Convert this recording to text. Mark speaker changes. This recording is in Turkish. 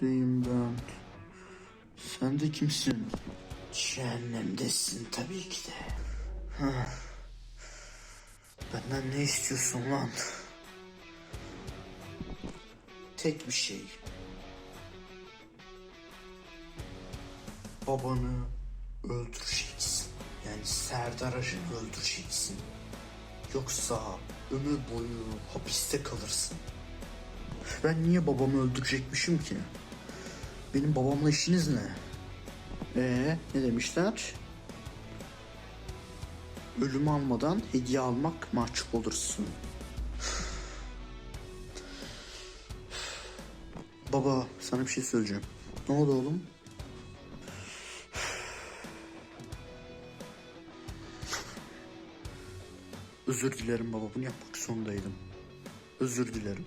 Speaker 1: Cehennemdeyim ben. Sen de kimsin? Cehennemdesin tabii ki de. Benden ne istiyorsun lan? Tek bir şey. Babanı öldüreceksin. Yani Serdar'ı öldüreceksin. Yoksa ömür boyu hapiste kalırsın. Ben niye babamı öldürecekmişim ki? Benim babamla işiniz ne? Ee, ne demişler? Ölümü almadan hediye almak mahcup olursun. Baba sana bir şey söyleyeceğim. Ne oldu oğlum? Özür dilerim baba bunu yapmak zorundaydım. Özür dilerim.